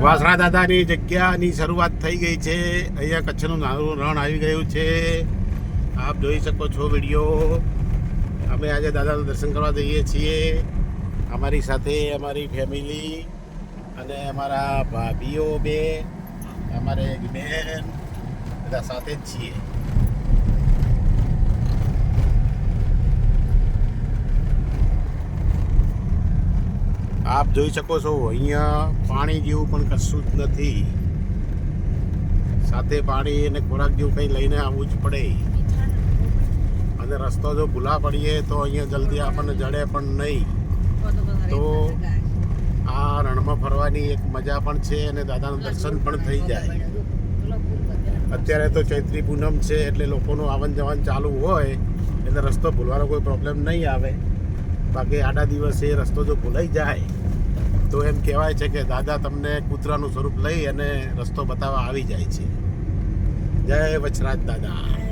વાસણા દાદાની જગ્યાની શરૂઆત થઈ ગઈ છે. અહીંયા કચ્છનું નાનું રણ આવી ગયું છે. આપ જોઈ શકો છો વીડિયો. અમે આજે દાદાનું દર્શન કરવા જઈએ છીએ. અમારી સાથે અમારી ફેમિલી અને અમારા ભાભીઓ બે, અમારે એક બેન, બધા સાથે જ છીએ. આપ જોઈ શકો છો, અહીંયા પાણી જેવું પણ કશું જ નથી. સાથે પાણી અને ખોરાક જેવું કંઈ લઈને આવવું જ પડે. અને રસ્તો જો ભૂલા પડીએ તો અહીંયા જલ્દી આપણને જડે પણ નહીં. તો આ રણમાં ફરવાની એક મજા પણ છે અને દાદાનું દર્શન પણ થઈ જાય. અત્યારે તો ચૈત્રી પૂનમ છે એટલે લોકોનું આવન જવાન ચાલુ હોય, એટલે રસ્તો ભૂલવાનો કોઈ પ્રોબ્લેમ નહીં આવે. બાકી આડા દિવસે રસ્તો જો ભૂલાઈ જાય, તો એમ કહેવાય છે કે દાદા તમને કૂતરાનું સ્વરૂપ લઈ અને રસ્તો બતાવવા આવી જાય છે. જય વચરાજ દાદા.